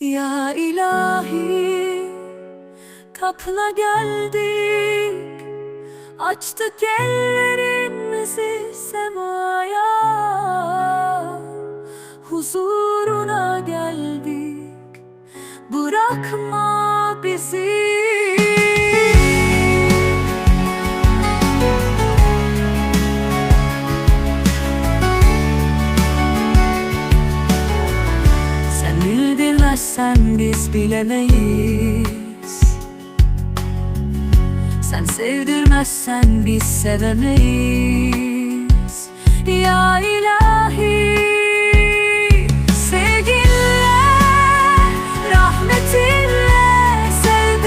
Ya ilahi kapına geldik. Açtık ellerimizi semaya. Huzuruna geldik. Bırakma bizi bildirmezsen biz bilemeyiz. Sen sevdirmezsen biz sevemeyiz. Ya ilahi Sevginle, rahmetinle sev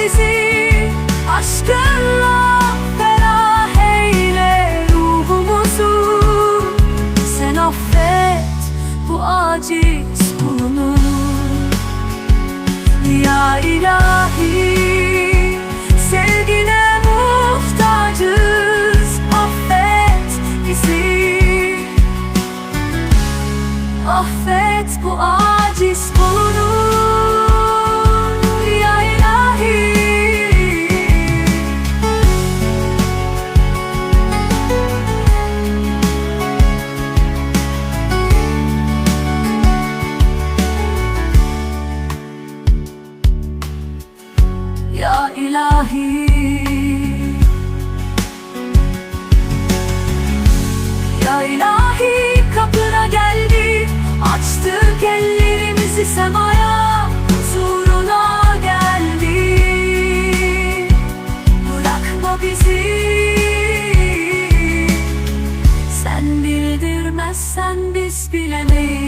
Aşkınla ferah eyle Sen affet bu aciz Ya ilahi. Sevgine muhtacız Affet bizi. Affet bu aciz kulunu ilahi. Ya ilahi kapına geldi. Açtık ellerimizi semaya. Huzuruna geldi. Bırakma bizi. Sen bildirmezsen biz bilemeyiz